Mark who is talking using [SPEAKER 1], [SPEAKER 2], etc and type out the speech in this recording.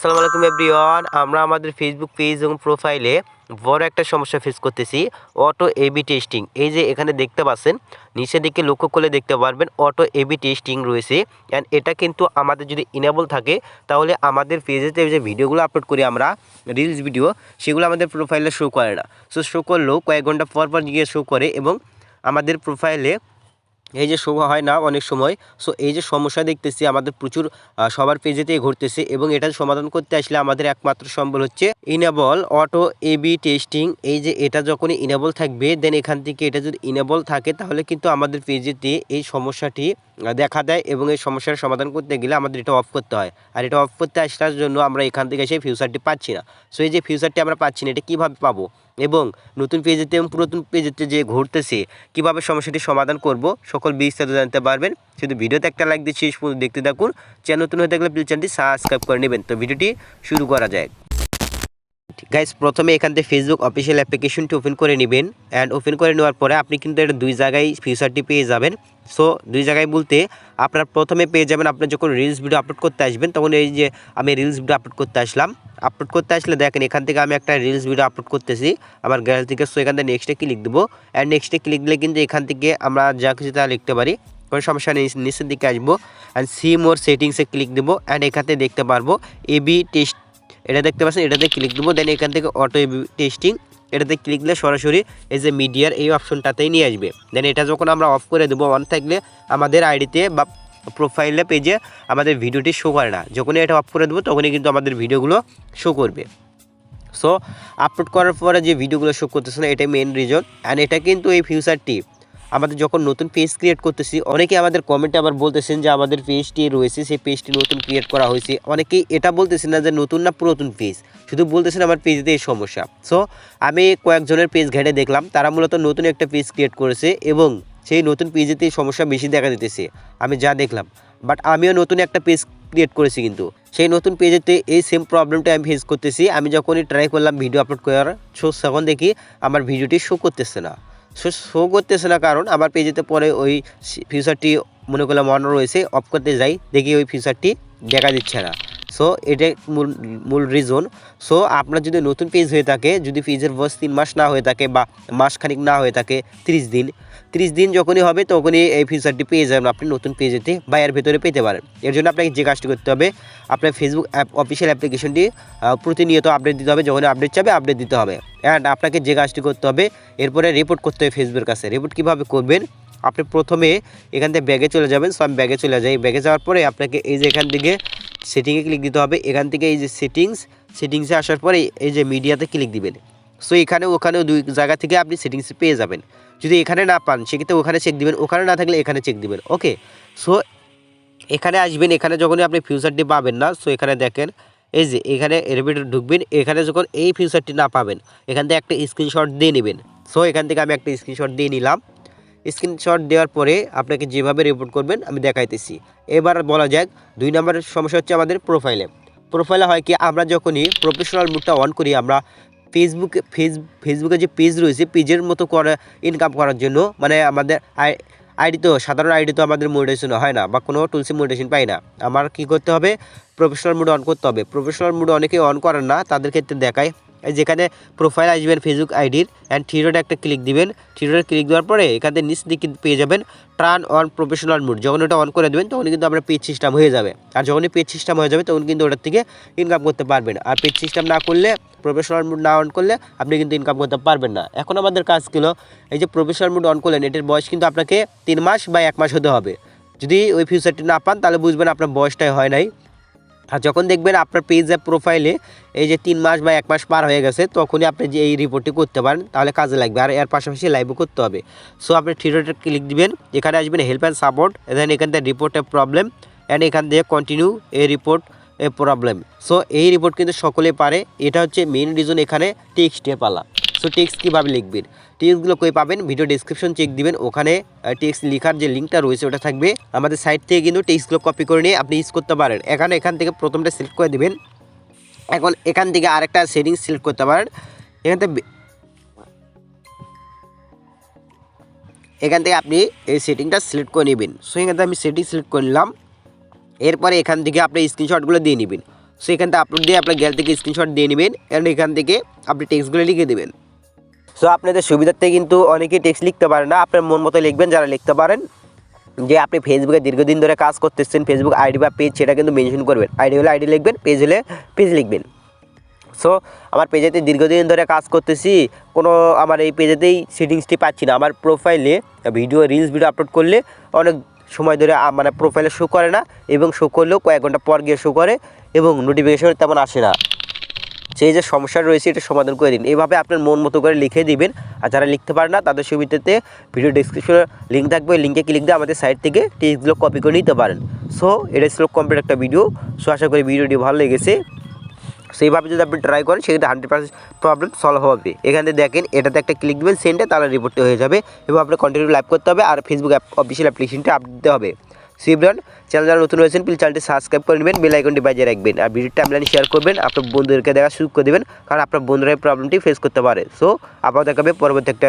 [SPEAKER 1] আসসালামু আলাইকুম এভরিওয়ান, আমরা আমাদের ফেসবুক পেজ এবং প্রোফাইলে বড় একটা সমস্যা ফেস করতেছি অটো এবি টেস্টিং এই যে এখানে দেখতে পাচ্ছেন, নিচের দিকে লক্ষ্য করলে দেখতে পারবেন অটো এবি টেস্টিং রয়েছে অ্যান্ড এটা কিন্তু আমাদের যদি ইনেবল থাকে, তাহলে আমাদের পেজেতে যে ভিডিওগুলো আপলোড করি আমরা রিলস ভিডিও সেগুলো আমাদের প্রোফাইলে শো করে না। সো শো করলেও কয়েক ঘণ্টা পর পর গিয়ে শো করে এবং আমাদের প্রোফাইলে এই যে শো হয় না অনেক সময় সো এই যে সমস্যা দেখতেছি, আমাদের প্রচুর সবার পেজেতেই ঘটতেছে এবং এটা সমাধান করতে আসলে আমাদের একমাত্র সম্বল হচ্ছে ইনেবল অটো এবি টেস্টিং এই যে এটা যখনই ইনেবল থাকবে দেন এখান থেকে এটা যদি ইনেবল থাকে, তাহলে কিন্তু আমাদের পেজেতে এই সমস্যাটি দেখা দেয় এবং এই সমস্যার সমাধান করতে গেলে আমাদের এটা অফ করতে হয়। আর এটা অফ করতে আসার জন্য আমরা এখান থেকে সেই ফিউচারটি পাচ্ছি না। সো এই যে ফিউচারটি আমরা পাচ্ছি না, এটা কীভাবে পাবো? এবং নতুন পেজেতে এবং পুরাতন পেজেতে যে ঘুরতেছে, কীভাবে সমস্যাটি সমাধান করব, সকল বিস্তারিত জানতে পারবেন। শুধু ভিডিওতে একটা লাইক দিয়ে শেষ পর্যন্ত দেখতে থাকুন। চ্যানেল নতুন হয়ে থাকলে প্লিজ চ্যানেলটি সাবস্ক্রাইব করে নেবেন। তো ভিডিওটি শুরু করা যায় গাইস প্রথমে এখান থেকে ফেসবুক অফিসিয়াল অ্যাপ্লিকেশনটি ওপেন করে নেবেন। অ্যান্ড ওপেন করে নেওয়ার পরে আপনি কিন্তু এটা দুই জায়গায় ফিচারটি পেয়ে যাবেন। সো দুই জায়গায় বলতে আপনার প্রথমে পেয়ে যাবেন আপনি যখন রিলস ভিডিও আপলোড করতে আসবেন, তখন এই যে আমি রিলস ভিডিও আপলোড করতে আসলাম। আপলোড করতে আসলে দেখেন, এখান থেকে আমি একটা রিলস ভিডিও আপলোড করতেছি। আমার গ্যালারি থেকে সো এখান থেকে নেক্সটে ক্লিক দেবো। অ্যান্ড নেক্সটে ক্লিক দিলে কিন্তু এখান থেকে আমরা যা কিছু তা লিখতে পারি। কোনো সমস্যা নেই, নিচের দিকে আসব। অ্যান্ড সি মোর সেটিংসে ক্লিক দেবো। অ্যান্ড এখান থেকে দেখতে পারব এবি টেস্ট এটা দেখতে পাচ্ছেন, এটাতে ক্লিক দেবো দেন এখান থেকে অটো টেস্টিং এটাতে ক্লিক দিলে সরাসরি এই যে মিডিয়ার এই অপশনটাতেই নিয়ে আসবে। দেন এটা যখন আমরা অফ করে দেবো অন থাকলে আমাদের আইডিতে বা প্রোফাইলে পেজে আমাদের ভিডিওটি শো করে না। যখনই এটা অফ করে দেবো, তখনই কিন্তু আমাদের ভিডিওগুলো শো করবে। সো আপলোড করার পরে যে ভিডিওগুলো শো করতেছে না, এটাই মেন রিজন অ্যান্ড এটা কিন্তু এই ফিউচারটি আমাদের যখন নতুন পেজ ক্রিয়েট করতেছি অনেকে আমাদের কমেন্টে আবার বলতেছেন যে আমাদের পেজটি রয়েছে, সেই পেজটি নতুন ক্রিয়েট করা হয়েছে। অনেকেই এটা বলতেছেন না যে নতুন না পুরাতন পেজ শুধু বলতেছেন আমার পেজেতে এই সমস্যা। সো আমি কয়েকজনের পেজ ঘেটে দেখলাম, তারা মূলত নতুন একটা পেজ ক্রিয়েট করেছে এবং সেই নতুন পেজেতে সমস্যা বেশি দেখা দিতেছে। আমি যা দেখলাম। বাট আমিও নতুন একটা পেজ ক্রিয়েট করেছি কিন্তু। সেই নতুন পেজেতে এই সেম প্রবলেমটা আমি ফেস করতেছি। আমি যখনই ট্রাই করলাম ভিডিও আপলোড করার সো তখন দেখি আমার ভিডিওটি শো করতেছে না। শো করতেছে না কারণ আমার পেজেতে পরে ওই ফিউচারটি মনে করলাম অন রয়েছে অফ করতে যাই, দেখি ওই ফিউচারটি দেখা দিচ্ছে না। সো এটাই মূল মূল রিজন সো আপনার যদি নতুন পেজ হয়ে থাকে, যদি পেজের বয়স তিন মাস না হয়ে থাকে বা মাস খানিক না হয়ে থাকে, তিরিশ দিন তিরিশ দিন যখনই হবে, তখনই এই ফিচারটি পেয়ে যাবেন আপনি নতুন পেজেতে বা এর ভেতরে পেতে পারেন। এর জন্য আপনাকে যে কাজটি করতে হবে, আপনার ফেসবুক অ্যাপ অফিসিয়াল অ্যাপ্লিকেশনটি প্রতিনিয়ত আপডেট দিতে হবে যখন আপডেট চাবে আপডেট দিতে হবে। অ্যান্ড আপনাকে যে কাজটি করতে হবে, এরপরে রিপোর্ট করতে হবে ফেসবুকের কাছে। রিপোর্ট কীভাবে করবেন? আপনি প্রথমে এখান থেকে ব্যাগে চলে যাবেন। সো আমি ব্যাগে চলে যাই। ব্যাগে যাওয়ার পরে আপনাকে এই যে এখান থেকে সেটিংয়ে ক্লিক দিতে হবে। এখান থেকে এই যে সেটিংস সেটিংসে আসার পরে এই যে মিডিয়াতে ক্লিক দিবেন। সো এখানে, ওখানেও দুই জায়গা থেকে আপনি সেটিংস পেয়ে যাবেন। যদি এখানে না পান, সেক্ষেত্রে ওখানে চেক দিবেন। ওখানে না থাকলে এখানে চেক দিবেন। ওকে সো এখানে আসবেন। এখানে যখনই আপনি ফিউচারটি পাবেন না সো এখানে দেখেন, এই যে এখানে এর ভিতরে ঢুকবেন। এখানে যখন এই ফিউচারটি না পাবেন, এখান থেকে একটা স্ক্রিনশট দিয়ে নেবেন। সো এখান থেকে আমি একটা স্ক্রিনশট দিয়ে নিলাম। স্ক্রিনশট দেওয়ার পরে আপনাকে যেভাবে রিপোর্ট করবেন, আমি দেখাইতেছি। এবার বলা যাক, দুই নম্বরের সমস্যা হচ্ছে আমাদের প্রোফাইলে প্রোফাইলে হয় কি, আমরা যখনই প্রফেশনাল মুডটা অন করি, আমরা ফেসবুকে ফেস ফেসবুকে যে পেজ রয়েছে পেজের মতো করা ইনকাম করার জন্য মানে আমাদের আই আইডি তো, সাধারণ আইডি তো আমাদের মোটিভেশন হয় না, বা কোনো টুলসে মোটিভেশন পাই না। আমার কি করতে হবে? প্রফেশনাল মুড অন করতে হবে। প্রফেশনাল মুড অনেকে অন করেন না, তাদের ক্ষেত্রে দেখায় যেখানে প্রোফাইল আসবেন ফেসবুক আইডির অ্যান্ড থ্রিডোটা একটা ক্লিক দিবেন। থ্রিডোটা ক্লিক দেওয়ার পরে এখান থেকে নিচ দিকে পেয়ে যাবেন টার্ন অন প্রফেশনাল মুড যখন ওটা অন করে দেবেন, তখন কিন্তু আপনার পেজ সিস্টেম হয়ে যাবে। আর যখনই পেজ সিস্টেম হয়ে যাবে, তখন কিন্তু ওটার থেকে ইনকাম করতে পারবেন। আর পেজ সিস্টেম না করলে প্রফেশনাল মুড না অন করলে আপনি কিন্তু ইনকাম করতে পারবেন না। এখন আমাদের কাজ ছিল, এই যে প্রফেশনাল মুড অন করলেন, এটার বয়স কিন্তু আপনাকে তিন মাস বা এক মাস হতে হবে। যদি ওই ফিউচারটি না পান, তাহলে বুঝবেন আপনার বয়সটাই হয় নাই। আর যখন দেখবেন আপনার পেজে প্রোফাইলে এই যে তিন মাস বা এক মাস পার হয়ে গেছে, তখনই আপনি যে এই রিপোর্টটি করতে পারেন, তাহলে কাজে লাগবে। আর এর পাশাপাশি লাইভও করতে হবে। সো আপনি থিয়েটারটা ক্লিক দিবেন, এখানে আসবেন হেল্প অ্যান্ড সাপোর্ট দেন এখান থেকে রিপোর্টের প্রবলেম অ্যান্ড এখান থেকে কন্টিনিউ এই রিপোর্ট প্রবলেম সো এই রিপোর্ট কিন্তু সকলে পারে। এটা হচ্ছে মেন রিজন এখানে টেক্সটে পালা। সো টেক্সট কীভাবে লিখবেন টেক্সটগুলো কই পাবেন? ভিডিও ডিসক্রিপশন চেক দিবেন। ওখানে টেক্সট লেখার যে লিঙ্কটা রয়েছে, ওটা থাকবে। আমাদের সাইট থেকে কিন্তু টেক্সটগুলো কপি করে নিয়ে আপনি ইউজ করতে পারেন। এখানে, এখান থেকে প্রথমটা সিলেক্ট করে দেবেন। এখন এখান থেকে আরেকটা সেটিং সিলেক্ট করতে পারেন। এখান থেকে এখান থেকে আপনি এই সেটিংটা সিলেক্ট করে নেবেন। সো এখান থেকে আমি সেটিং সিলেক্ট করে নিলাম। এরপরে এখান থেকে আপনি স্ক্রিনশটগুলো দিয়ে নেবেন। সো এখান থেকে আপলোড দিয়ে আপনার গ্যাল থেকে স্ক্রিনশট দিয়ে নেবেন। এখান থেকে আপনি টেক্সটগুলো লিখে দেবেন। সো আপনাদের সুবিধার্থে কিন্তু অনেকেই টেক্সট লিখতে পারে না। আপনার মন মতো লিখবেন, যারা লিখতে পারেন। যে আপনি ফেসবুকে দীর্ঘদিন ধরে কাজ করতেছেন ফেসবুক আইডি বা পেজ সেটা কিন্তু মেনশন করবেন। আইডি হলে আইডি লিখবেন পেজ হলে পেজ লিখবেন। সো আমার পেজেতে দীর্ঘদিন ধরে কাজ করতেছি। কোনো আমার এই পেজেতেই সেটিংসটি পাচ্ছি না। আমার প্রোফাইলে ভিডিও রিলস ভিডিও আপলোড করলে অনেক সময় ধরে মানে প্রোফাইলে শো করে না। এবং শো করলেও কয়েক ঘণ্টা পর গিয়ে শো করে এবং নোটিফিকেশন তেমন আসে না। সেই যে সমস্যা রয়েছে এটা সমাধান করে দিন। এইভাবে আপনার মন মতো করে লিখে দিবেন। আর যারা লিখতে পারে না, তাদের সুবিধাতে ভিডিও ডিসক্রিপশনে লিঙ্ক থাকবে। লিঙ্কে ক্লিক দিয়ে আমাদের সাইট থেকে টেক্সটগুলো কপি করে নিতে পারেন। সো এটা ছিল কমপ্লিট একটা ভিডিও সো আশা করি ভিডিওটি ভালো লেগেছে। সেইভাবে যদি আপনি ট্রাই করেন, সেক্ষেত্রে হান্ড্রেড পার্সেন্ট প্রবলেম সলভ হবে। এখান থেকে দেখেন, এটাতে একটা ক্লিক দেবেন সেন্টে তাহলে রিপোর্টটি হয়ে যাবে। এবং আপনার কন্টিনিউ লাইভ করতে হবে। আর ফেসবুক অ্যাপ অফিসিয়াল অ্যাপ্লিকেশনটি আপডেট দিতে হবে। সিবরান চ্যানেল যারা নতুন রয়েছেন প্লিজ চ্যানেলটি সাবস্ক্রাইব করে নেবেন বেল আইকনটি বাজিয়ে রাখবেন। আর ভিডিওটি আপনার শেয়ার করবেন, আপনার বন্ধুদেরকে দেখা সুযোগ করে দেবেন, কারণ আপনার বন্ধুরা এই প্রবলেমটি ফেস করতে পারে। সো আবার দেখাবে পরবর্তী একটা